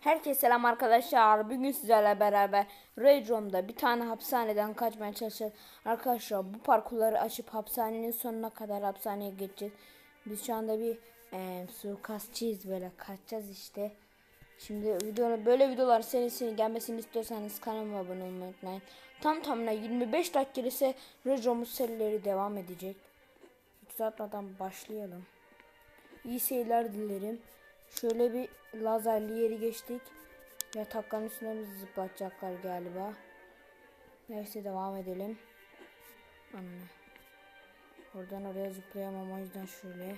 Herkese selam arkadaşlar. Bugün sizlerle beraber Room'da bir tane hapishaneden kaçmaya çalışacağız. Arkadaşlar bu parkurları açıp hapishanenin sonuna kadar hapishaneye geçeceğiz. Biz şu anda bir e, suikastçıyız böyle kaçacağız işte. Şimdi video, böyle videolar serisinin gelmesini istiyorsanız kanalıma abone olmayı unutmayın. Tam tamına 25 dakika ise Room serileri devam edecek. Hiç uzatmadan başlayalım. İyi seyirler dilerim. Şöyle bir lazerli yeri geçtik. Yatakların üstüne bizi zıplatacaklar galiba. Neyse devam edelim. Anne. Oradan oraya zıplayamam o yüzden şöyle.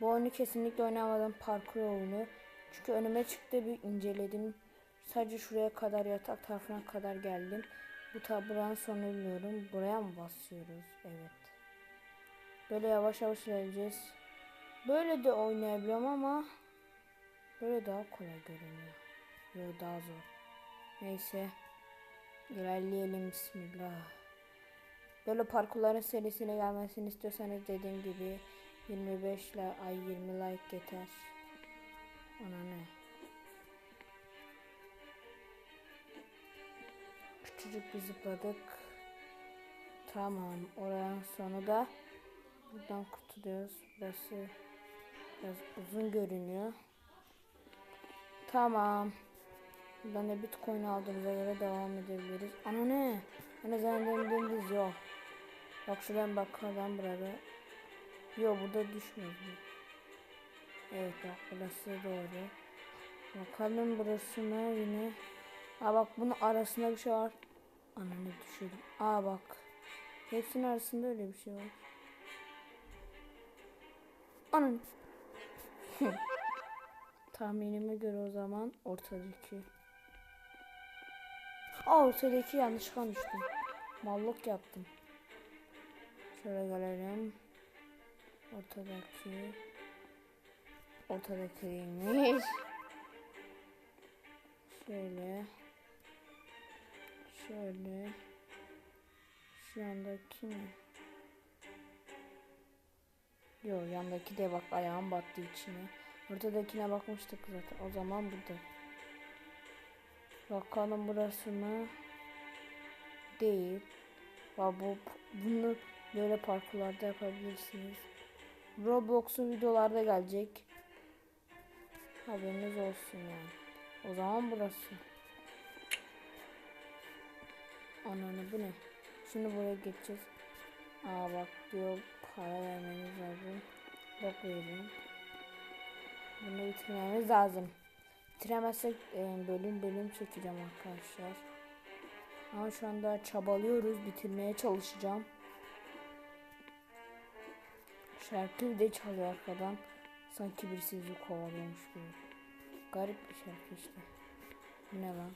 Bu oyunu kesinlikle oynamadım parkur oyunu. Çünkü önüme çıktı bir inceledim. Sadece şuraya kadar yatak tarafına kadar geldim. Bu taburanın sonunu bilmiyorum. Buraya mı basıyoruz? Evet. Böyle yavaş yavaş ilerleyeceğiz. Böyle de oynayabiliyorum ama böyle daha kolay görünüyor. Böyle daha zor. Neyse. İlerleyelim bismillah. Böyle parkurların serisine gelmesini istiyorsanız dediğim gibi 25 ile ay 20 like yeter. Ona ne? Küçücük bir zıpladık. Tamam. Oranın sonu da buradan kurtuluyoruz. Burası biraz uzun görünüyor. Tamam. Buradan da bitcoin aldığımıza göre devam edebiliriz. Ana ne? Hani zannedildiğimiz yok. Bak şuradan bakalım burada. Yok burada düşmüyor. Evet bak burası doğru. Bakalım burası mı yine. Aa bak bunun arasında bir şey var. Ananı düşürdüm. Aa bak. Hepsinin arasında öyle bir şey var. Ananı. Tahminime göre o zaman ortadaki. Aa ortadaki yanlış konuştum. Mallık yaptım. Şöyle gelelim. Ortadaki. Ortadaki değilmiş. Şöyle. Şöyle. Şu yandaki mi? Yo yandaki de bak ayağım battı içine. Ortadakine bakmıştık zaten. O zaman burada. Bakalım burası mı? Değil. Bak bu bunu böyle parkurlarda yapabilirsiniz. Roblox'un videolarda gelecek. Haberiniz olsun yani. O zaman burası. Ananı bu ne? Şimdi buraya geçeceğiz. Aa bak diyor para vermeniz lazım. Bak vereyim. Bunu bitirmemiz lazım. Bitiremezsek e, bölüm bölüm çekeceğim arkadaşlar. Ama şu anda çabalıyoruz. Bitirmeye çalışacağım. Şarkı de çalıyor arkadan. Sanki birisi bizi kovalıyormuş gibi. Garip bir şarkı işte. Ne lan?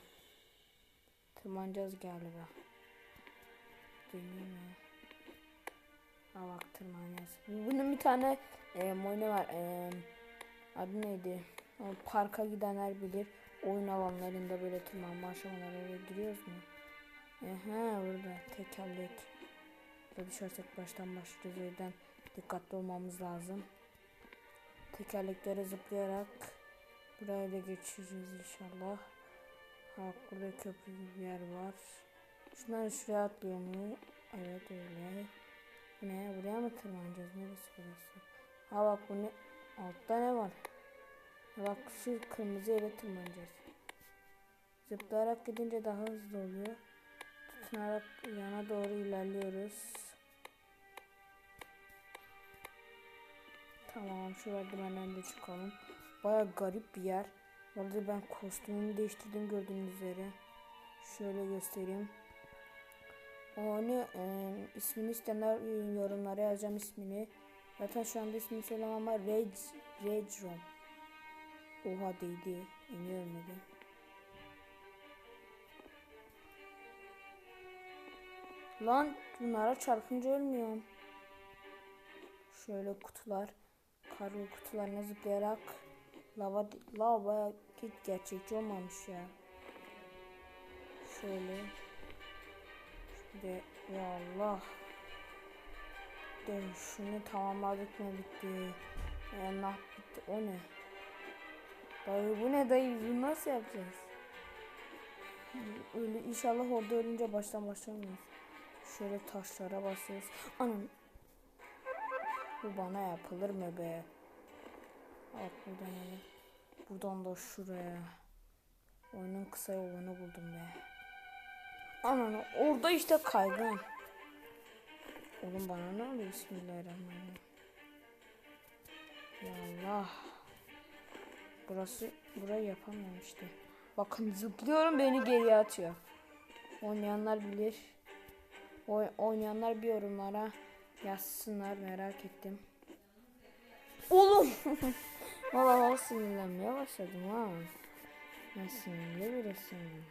Tırmanacağız galiba. Deneyim mi? Aa bak tırmanacağız. Bunun bir tane e, var. E, adı neydi? O, parka gidenler bilir. Oyun alanlarında böyle tırmanma aşamalarına giriyoruz mu? Aha burada tekerlek. Burada düşersek baştan başlıyoruz. O dikkatli olmamız lazım. Tekerleklere zıplayarak buraya da geçeceğiz inşallah. Ha burada köprü bir yer var. Şunları şuraya atlıyor mu? Evet öyle. Ne? Buraya mı tırmanacağız? Neresi burası? Ha bak bu ne? Altta ne var? Bak şu kırmızı yere tırmanacağız. Zıplayarak gidince daha hızlı oluyor. Tutunarak yana doğru ilerliyoruz. Tamam şu merdivenden de çıkalım. Baya garip bir yer. Orada ben kostümümü değiştirdim gördüğünüz üzere. Şöyle göstereyim. Onu e, ismini isteyenler yorumlara yazacağım ismini. Zaten şu anda ismini söylemem ama Reg, Regrom. Oha değdi. Yeni ölmedi. Lan bunlara çarpınca ölmüyorum. Şöyle kutular. Kargo kutularına zıplayarak lava lava hiç gerçekçi olmamış ya. Şöyle. Şöyle ya Allah. De şunu tamamladık mı bitti. Allah bitti. O ne? Dayı bu ne dayı bunu nasıl yapacağız? Öyle inşallah orada ölünce baştan başlamayız. Şöyle taşlara basıyoruz. Anam. Bu bana yapılır mı be? At buradan öyle. Buradan da şuraya. Oyunun kısa yolunu buldum be. Anam orada işte kaygan. Oğlum bana ne oluyor Bismillahirrahmanirrahim. Ya Allah. Burası burayı yapamıyorum işte. Bakın zıplıyorum beni geriye atıyor. Oynayanlar bilir. Oy, oynayanlar bir yorumlara yazsınlar merak ettim. Oğlum. Valla valla sinirlenmeye başladım ha. Ben sinirli birisiyim.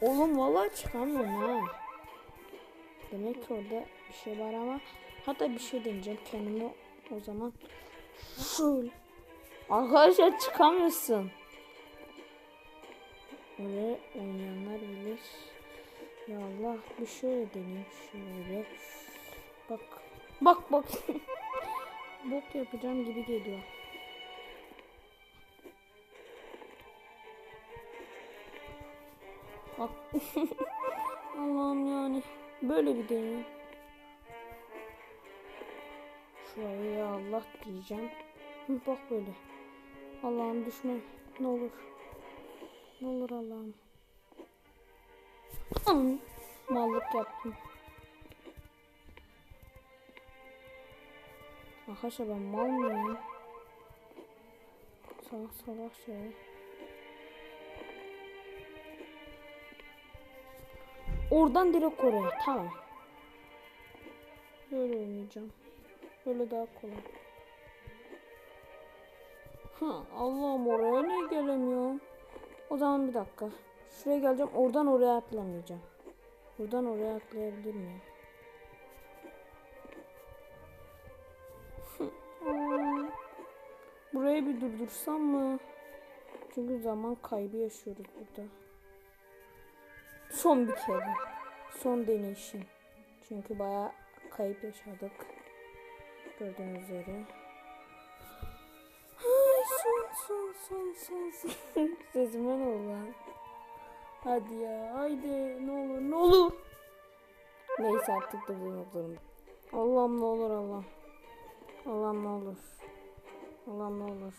Oğlum valla çıkamıyorum ha. Demek ki orada bir şey var ama hatta bir şey deneyeceğim kendime o zaman. Şöyle. Arkadaşlar çıkamıyorsun. Oraya oynayanlar bilir. Ya Allah bir şöyle deneyeyim şöyle. Bak. Bak bak. Bok yapacağım gibi geliyor. Bak. Allah'ım yani. Böyle bir deneyim. Şuraya ya Allah diyeceğim. Hı, Bak böyle. Allah'ım düşme. Ne olur. Ne olur Allah'ım. Anam. Mallık yaptım. Arkadaşlar ben mal mıyım? Salak salak şey. Oradan direkt oraya. Tamam. Böyle oynayacağım. Böyle daha kolay. Ha, Allah'ım oraya niye gelemiyorum? O zaman bir dakika. Şuraya geleceğim. Oradan oraya atlamayacağım. Buradan oraya atlayabilir miyim? Burayı bir durdursam mı? Çünkü zaman kaybı yaşıyoruz burada. Son bir kere. Son deneyişim. Çünkü bayağı kayıp yaşadık. Gördüğünüz üzere. Ay, son son son son son. Sesime ne oldu lan? Hadi ya haydi ne olur ne olur. Neyse artık durdurmak zorunda. Allah'ım ne olur Allah. Allah'ım ne olur. Allah'ım ne olur.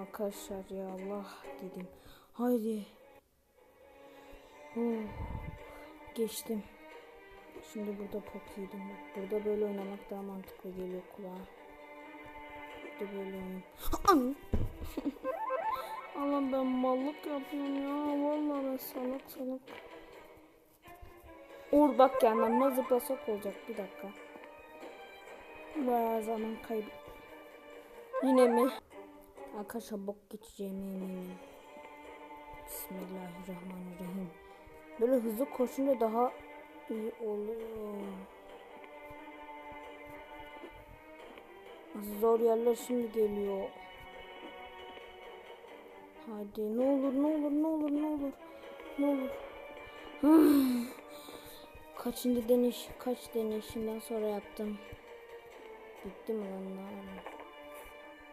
Arkadaşlar ya Allah dedim. Haydi. Oh, geçtim. Şimdi burada pok yedim. Burada böyle oynamak daha mantıklı geliyor kulağa. Burada böyle oynayayım. Allah'ım ben mallık yapıyorum ya. Vallahi ben salak salak. Uğur bak yanlarına zıplasak olacak. Bir dakika. Bayağı zaman kaybı. Yine mi? Arkadaşlar bok geçeceğime eminim. Bismillahirrahmanirrahim. Böyle hızlı koşunca daha iyi oluyor. Zor yerler şimdi geliyor. Hadi ne olur ne olur ne olur ne olur ne olur. Kaçıncı deneş kaç deneyişimden sonra yaptım. Bitti mi lan nare?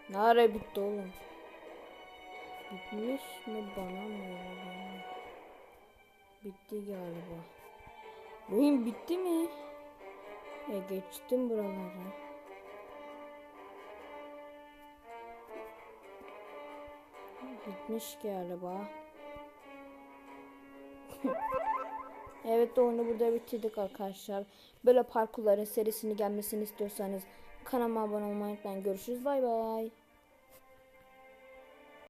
Nare bitti oğlum. Bitmiş mi bana mı öyle? Bitti galiba. Oyun bitti mi? E geçtim buraları. Bitmiş galiba. evet oyunu burada bitirdik arkadaşlar. Böyle parkurların serisini gelmesini istiyorsanız kanalıma abone olmayı unutmayın. Görüşürüz bay bay.